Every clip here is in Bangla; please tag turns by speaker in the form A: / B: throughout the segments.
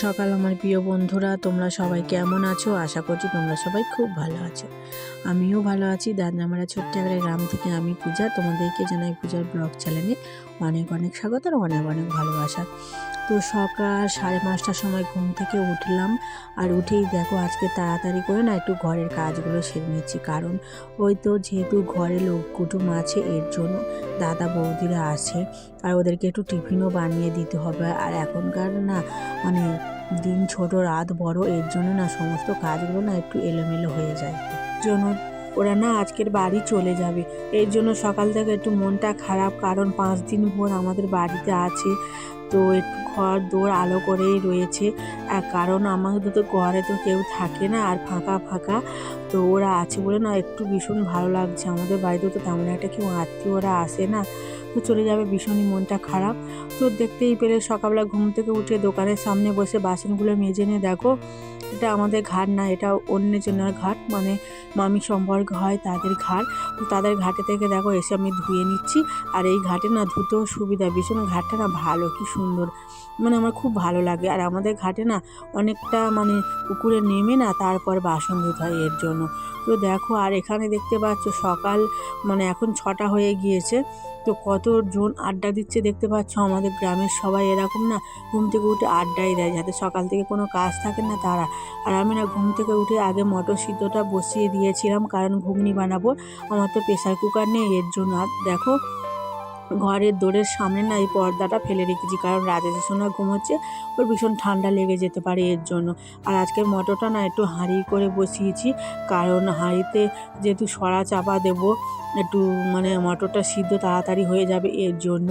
A: সকাল, আমার প্রিয় বন্ধুরা, তোমরা সবাই কেমন আছো? আশা করছি তোমরা সবাই খুব ভালো আছো। আমিও ভালো আছি। দাদনামারা ছোট্ট একটা গ্রাম থেকে আমি পূজা। তোমাদেরকে জানাই পূজার ব্লগ চ্যানেলে অনেক অনেক স্বাগত আর অনেক অনেক ভালোবাসা। তো সকাল সাড়ে পাঁচটার সময় ঘুম থেকে উঠলাম আর উঠেই দেখো আজকে তাড়াতাড়ি করে না একটু ঘরের কাজগুলো সেরে নিচ্ছি। কারণ ওই তো যেহেতু ঘরে লোক কুটুম আছে, এর জন্য দাদা বৌদিরা আছে। আর ওদেরকে একটু টিফিনও বানিয়ে দিতে হবে। আর এখনকার না মানে দিন ছোট, রাত বড়, এর জন্য না সমস্ত কাজগুলো না একটু এলোমেলো হয়ে যায়। জন্য। ওরা না আজকের বাড়ি চলে যাবে। এর জন্য সকাল থেকে একটু মনটা খারাপ, কারণ পাঁচ দিন ভোর আমাদের বাড়িতে আছে। তো একটু ঘর দৌড় আলো করেই রয়েছে। আর কারণ আমাদের তো ঘরে তো কেউ থাকে না আর ফাঁকা ফাঁকা। তো ওরা আছে বলে না একটু ভীষণ ভালো লাগছে। আমাদের বাড়িতে তো তেমন একটা কেউ আত্মীয় ওরা আসে না। তো চলে যাবে ভীষণই মনটা খারাপ। তো দেখতেই পেলে সকালবেলা ঘুম থেকে উঠে দোকানের সামনে বসে বাসনগুলো মেজে নিয়ে দেখো, এটা আমাদের ঘাট না, এটা অন্যজনের ঘাট। মানে মামি সম্পর্ক হয় তাদের ঘাট। তো তাদের ঘাটে থেকে দেখো এসে আমি ধুয়ে নিচ্ছি। আর এই ঘাটে না ধুতেও সুবিধা, ভীষণ ঘাটটা না ভালো, কি সুন্দর। মানে আমার খুব ভালো লাগে। আর আমাদের ঘাটে না অনেকটা মানে পুকুরে নেমে না তারপর বাসন ধুতে হয় এর জন্য। তো দেখো আর এখানে দেখতে পাচ্ছ সকাল মানে এখন ছটা হয়ে গিয়েছে। তো কতজন আড্ডা দিচ্ছে দেখতে পাচ্ছ? আমাদের গ্রামের সবাই এরকম না, ঘুম থেকে উঠে আড্ডাই দেয় যাতে সকাল থেকে কোনো কাজ থাকে না তারা। আর আমি না ঘুম থেকে উঠে আগে মটর সিদ্ধটা বসিয়ে দিয়েছিলাম, কারণ ঘুগনি বানাবো, আমার তো প্রেশার কুকার নেই, এর জন্য। আর দেখো ঘরের দোরের সামনে না এই পর্দাটা ফেলে রেখেছি, কারণ রাজা সময় ঘুমোচ্ছে, ওর ভীষণ ঠান্ডা লেগে যেতে পারে এর জন্য। আর আজকের মটরটা না একটু হাঁড়ি করে বসিয়েছি, কারণ হাঁড়িতে যেহেতু সরা চাপা দেবো, একটু মানে মটরটা সিদ্ধ তাড়াতাড়ি হয়ে যাবে এর জন্য।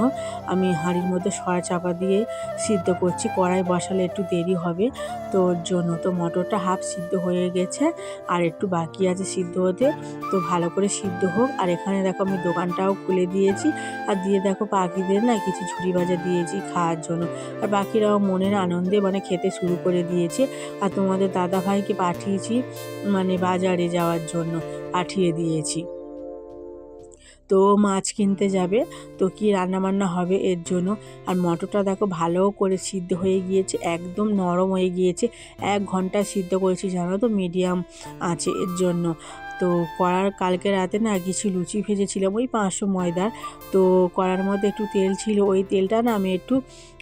A: আমি হাঁড়ির মধ্যে সরা চাপা দিয়ে সিদ্ধ করছি, কড়াই বসালে একটু দেরি হবে, তো ওর জন্য তো মটরটা হাফ সিদ্ধ হয়ে গেছে, আর একটু বাকি আছে সিদ্ধ হতে, তো ভালো করে সিদ্ধ হোক। আর এখানে দেখো আমি দোকানটাও খুলে দিয়েছি, আর দিয়ে দেখো পাখিদের না কিছু ঝুড়ি ভাজা দিয়েছি খাওয়ার জন্য। আর বাকিরাও মনের আনন্দে মানে খেতে শুরু করে দিয়েছে। আর তোমাদের দাদা ভাইকে পাঠিয়েছি মানে বাজারে যাওয়ার জন্য পাঠিয়ে দিয়েছি। তো মাছ কিনতে যাবে, তো কি রান্নাবান্না হবে এর জন্য? আর মটরটা দেখো ভালো করে সিদ্ধ হয়ে গিয়েছে, একদম নরম হয়ে গিয়েছে। এক ঘণ্টা সিদ্ধ করেছি জানো তো, মিডিয়াম আছে এর জন্য। তো কড়ার কালকে রাতে না কিছু লুচি ভেজেছিলাম ওই পাঁচশো ময়দার। তো কড়ার মধ্যে একটু তেল ছিল, ওই তেলটা না আমি একটু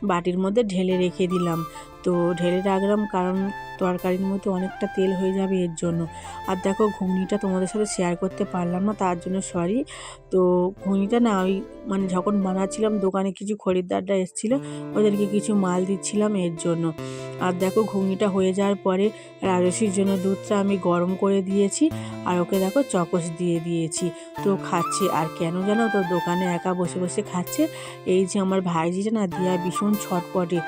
A: বাটির মধ্যে ঢেলে রেখে দিলাম। তো ঢেলে রাখলাম কারণ তরকারির মধ্যে অনেকটা তেল হয়ে যাবে এর জন্য। আর দেখো, ঘুগনিটা তোমাদের সাথে শেয়ার করতে পারলাম না, তার জন্য সরি তো ঘুগনিটা না ওই মানে যখন বানাচ্ছিলাম, দোকানে কিছু খরিদ্দাররা এসেছিল, ওদেরকে কিছু মাল দিচ্ছিলাম এর জন্য। আর দেখো, ঘুগনিটা হয়ে যাওয়ার পরে রাজস্বীর জন্য দুধটা আমি গরম করে দিয়েছি, আর ওকে দেখো চকস দিয়ে দিয়েছি। তো খাচ্ছে, আর কেন জানো তো, দোকানে একা বসে বসে খাচ্ছে। এই যে আমার ভাইজিটা না, দিয়া ভীষণ ছটপটে।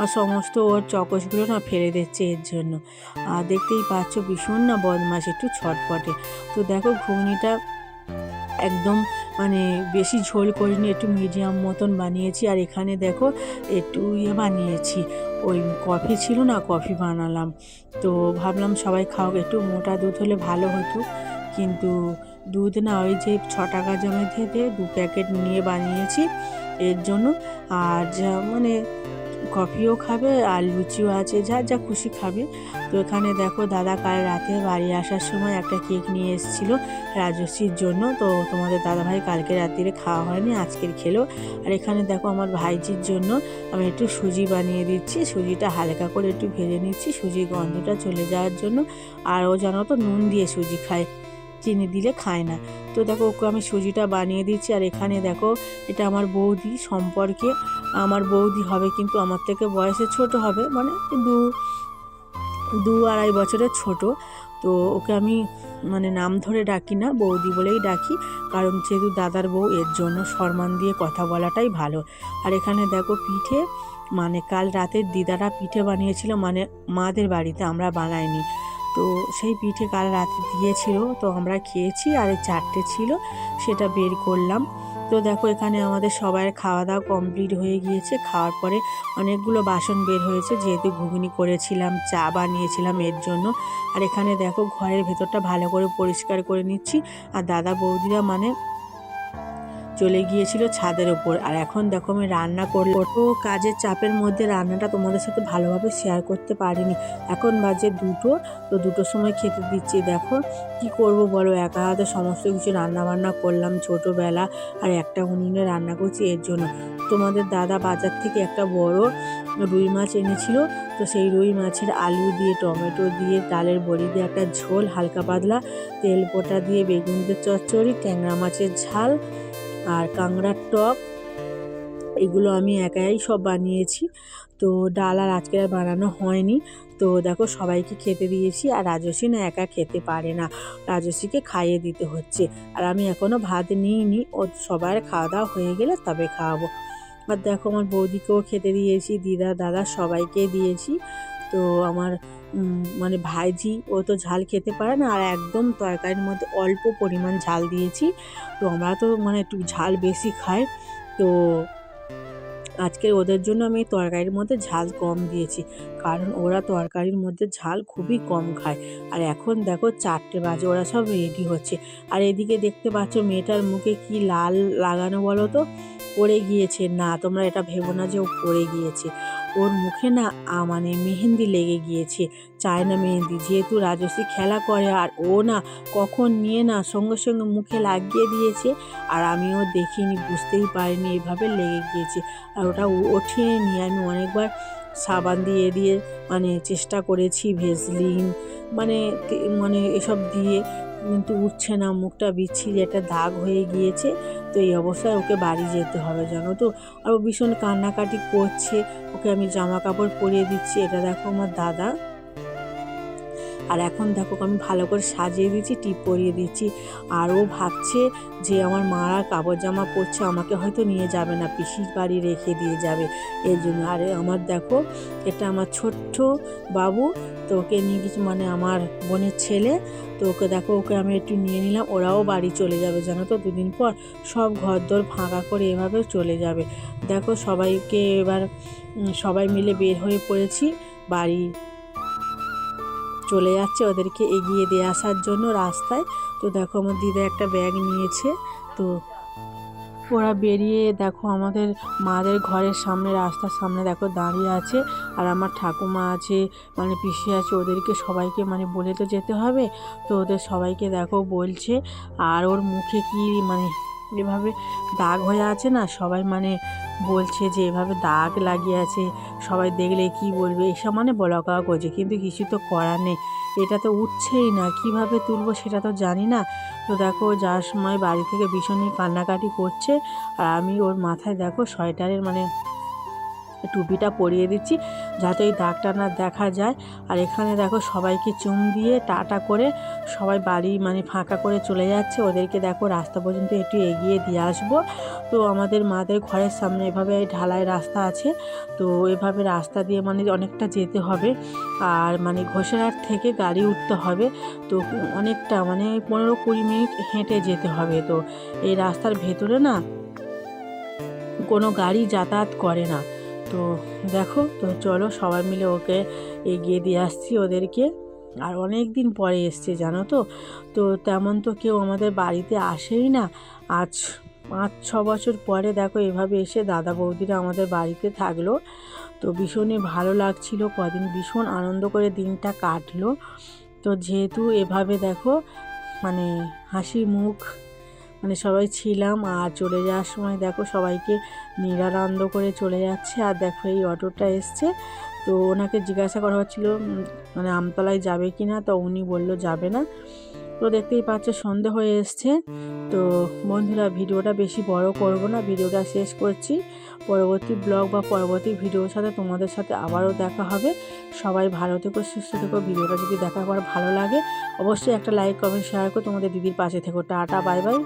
A: আর সমস্ত ওর চকসগুলো না ফেলে দিচ্ছে এর জন্য। আর দেখতেই পাচ্ছ ভীষণ না বদমাস একটু ছটপটে। তো দেখো ঘুগনিটা একদম মানে বেশি ঝোল করিনি, একটু মিডিয়াম মতন বানিয়েছি। আর এখানে দেখো একটু ইয়ে বানিয়েছি, ওই কফি ছিল না কফি বানালাম। তো ভাবলাম সবাই খাও একটু মোটা দুধ হলে ভালো হতো। কিন্তু দুধ না, ওই যে ছ টাকা জমে থেকে দু প্যাকেট নিয়ে বানিয়েছি এর জন্য। আর মানে কফিও খাবে আর লুচিও আছে, যা যা খুশি খাবে। তো এখানে দেখো দাদা কাল রাতে বাড়ি আসার সময় একটা কেক নিয়ে এসেছিল রাজস্বীর জন্য। তো তোমাদের দাদাভাই কালকে রাত্রিরে খাওয়া হয়নি, আজকের খেলো। আর এখানে দেখো আমার ভাইজির জন্য আমি একটু সুজি বানিয়ে দিচ্ছি। সুজিটা হালকা করে একটু ভেজে নিচ্ছি। সুজির গন্ধটা চলে যাওয়ার জন্য। আর ও জানো তো নুন দিয়ে সুজি খায়। চিনি দিলে খায় না। তো দেখো, ওকে আমি সুজিটা বানিয়ে দিচ্ছি। আর এখানে দেখো, এটা আমার বৌদি সম্পর্কে। আমার বৌদি হবে কিন্তু আমার থেকে বয়সে ছোট হবে মানে দু দু আড়াই বছরের ছোট। তো ওকে আমি মানে নাম ধরে ডাকি না, বৌদি বলেই ডাকি। কারণ যেহেতু দাদার বউ, এর জন্য সম্মান দিয়ে কথা বলাটাই ভালো। আর এখানে দেখো পিঠে মানে কাল রাতের দিদারা পিঠে বানিয়েছিল মানে মাদের বাড়িতে আমরা বানাইনি। তো সেই পিঠে কাল রাতে দিয়েছিল, তো আমরা খেয়েছি আর চারটে ছিল, সেটা বের করলাম। তো দেখো এখানে আমাদের সবাই খাওয়া দাওয়া কমপ্লিট হয়ে গিয়েছে, খাওয়ার পরে অনেকগুলো বাসন বের হয়েছে, যেহেতু ঘুগনি করেছিলাম, চা বানিয়েছিলাম এর জন্য। আর এখানে দেখো ঘরের ভেতরটা ভালো করে পরিষ্কার করে নিচ্ছি। আর দাদা বৌদিরা মানে চলে গিয়েছিল ছাদের ওপর। আর এখন দেখো আমি রান্না করলে তো কাজের চাপের মধ্যে রান্নাটা তোমাদের সাথে ভালোভাবে শেয়ার করতে পারিনি। এখন বাজে দুটো, তো দুটোর সময় খেতে দিচ্ছি। দেখো কি করব বলো? একা হাতে সমস্ত কিছু রান্না বান্না করলাম ছোটোবেলা, আর একটা উনুনে রান্না করছি এর জন্য। তোমাদের দাদা বাজার থেকে একটা বড় রুই মাছ এনেছিল, তো সেই রুই মাছের আলু দিয়ে, টমেটো দিয়ে, ডালের বড়ি দিয়ে, একটা ঝোল, হালকা পাতলা তেল পোটা দিয়ে, বেগুন দিয়ে, চচ্চড়ি, ট্যাংরা মাছের ঝাল আর কাঁকড়ার টক, এগুলো আমি একাই সব বানিয়েছি। তো ডাল আর আজকে আর বানানো হয়নি। তো দেখো সবাইকে খেতে দিয়েছি আর রাজস্বী না একা খেতে পারে না। রাজস্বীকে খাইয়ে দিতে হচ্ছে। আর আমি এখনও ভাত নিইনি, ও সবার খাওয়া দাওয়া হয়ে গেলে তবে খাওয়াবো। আর দেখো আমার বৌদিকেও খেতে দিয়েছি, দিদা, দাদা সবাইকে দিয়েছি। তো আমার মানে ভাইজি ও তো ঝাল খেতে পারে না আর একদম তরকারির মধ্যে অল্প পরিমাণ ঝাল দিয়েছি। তো আমরা তো মানে একটু ঝাল বেশি খাই। তো আজকে ওদের জন্য আমি তরকারির মধ্যে ঝাল কম দিয়েছি। কারণ ওরা তরকারির মধ্যে ঝাল খুবই কম খায়। আর এখন দেখো চারটে বাজে, ওরা সব রেডি হচ্ছে। আর এদিকে দেখতে পাচ্ছ মেয়েটার মুখে কি লাল লাগানো বলো তো? পড়ে গিয়েছে। না, তোমরা এটা ভেবো না যে ও পড়ে গিয়েছে। ওর মুখে না মানে মেহেন্দি লেগে গিয়েছে। চায়না মেহেন্দি। যেহেতু রাজশ্রী খেলা করে, আর ও না কখন নিয়ে না সঙ্গে সঙ্গে মুখে লাগিয়ে দিয়েছে, আর আমিও দেখিনি, বুঝতেই পারিনি এভাবে লেগে গিয়েছে। আর ওটা ওঠিয়ে নিয়ে আমি অনেকবার সাবান দিয়ে দিয়ে মানে চেষ্টা করেছি ভেসলিন মানে মানে এসব দিয়ে কিন্তু উঠছে না, মুখটা বিচ্ছিরি একটা দাগ হয়ে গিয়েছে। তো এই অবস্থায় ওকে বাড়ি যেতে হবে, জানো তো। আর ও ভীষণ কান্নাকাটি করছে, ওকে আমি জামা কাপড় পরিয়ে দিচ্ছি, এটা দেখো আমার দাদা। আর এখন দেখো আমি ভালো করে সাজিয়ে দিচ্ছি টিপ পরিয়ে দিচ্ছি আর ও ভাবছে যে আমার মারা কাপড় জামা পরছে, আমাকে হয়তো নিয়ে যাবে না, পিসির বাড়ি রেখে দিয়ে যাবে। এর জন্য আর আমার দেখো, এটা আমার ছোট্ট বাবু তো ওকে নিয়ে কিছু মানে আমার বোনের ছেলে। তো ওকে দেখো, ওকে আমি একটু নিয়ে নিলাম, ওরাও বাড়ি চলে যাবে, জানো তো? দুদিন পর সব ঘরদোর ফাঁকা করে এভাবে চলে যাবে। দেখো সবাইকে এবার সবাই মিলে বের হয়ে পড়েছি বাড়ি চলে যাচ্ছে ওদেরকে এগিয়ে দিয়ে আসার জন্য রাস্তায়। তো দেখো আমার দিদা একটা ব্যাগ নিয়েছে। তো ওরা বেরিয়ে দেখো আমাদের মাদের ঘরের সামনে, রাস্তার সামনে দেখো দাঁড়িয়ে আছে। আর আমার ঠাকুমা আছে মানে পিসি আছে, ওদেরকে সবাইকে মানে বলে তো যেতে হবে। তো ওদের সবাইকে দেখো বলছে, আর ওর মুখে কি মানে এভাবে দাগ হয়ে আছে না, সবাই মানে বলছে যে এভাবে দাগ লাগিয়ে আছে, সবাই দেখলে কি বলবে, এসব মানে বলাকা করছে, কিন্তু কিছু তো করার নেই। এটা তো উঠছেই না, কীভাবে তুলবো সেটা তো জানি না। তো দেখো, যার সময় বাড়ি থেকে ভীষণই কান্নাকাটি করছে, আর আমি ওর মাথায় দেখো, সোয়েটারের মানে টুপিটা পরিয়ে দিচ্ছি যাতে ওই দাগটা না দেখা যায়। আর এখানে দেখো সবাইকে চুম দিয়ে টাটা করে সবাই বাড়ি মানে ফাঁকা করে চলে যাচ্ছে। ওদেরকে দেখো রাস্তা পর্যন্ত একটু এগিয়ে দিয়ে আসব। তো আমাদের মাদের ঘরের সামনে এভাবে ঢালাই রাস্তা আছে। তো এভাবে রাস্তা দিয়ে মানে অনেকটা যেতে হবে। আর মানে ঘোষারহাট থেকে গাড়ি উঠতে হবে। তো অনেকটা মানে পনেরো কুড়ি মিনিট হেঁটে যেতে হবে। তো এই রাস্তার ভেতরে না কোনো গাড়ি যাতায়াত করে না। তো দেখো, তো চলো সবাই মিলে ওকে এগিয়ে দিয়ে আসছি ওদেরকে। আর অনেক দিন পরে এসছে, জানো তো? তো তেমন তো কেউ আমাদের বাড়িতে আসেই না। আজ পাঁচ, ছ বছর পরে দেখো এভাবে এসে দাদা বৌদিরা আমাদের বাড়িতে থাকল। তো ভীষণই ভালো লাগছিল, কদিন ভীষণ আনন্দ করে দিনটা কাটলো। তো যেহেতু এভাবে দেখো মানে হাসি মুখ মানে সবাই ছিলাম আর চলে যাওয়ার সময় দেখো সবাইকে নিরানন্দ করে চলে যাচ্ছে আর দেখো এই অটোটা এসছে। তো ওনাকে জিজ্ঞাসা করা হচ্ছিল মানে আমতলায় যাবে কি না তো উনি বলল, যাবে না। তো দেখতেই পাচ্ছ সন্ধে হয়ে এসছে। তো বন্ধুরা, ভিডিওটা বেশি বড় করব না, ভিডিওটা শেষ করছি। পরবর্তী ব্লগ বা পরবর্তী ভিডিওর সাথে তোমাদের সাথে আবারও দেখা হবে। সবাই ভালো থেকো, সুস্থ থেকো। ভিডিওটা যদি দেখা পর ভালো লাগে, অবশ্যই একটা লাইক, কমেন্ট, শেয়ার করে তোমাদের দিদির পাশে থেকো। Tata, bye bye.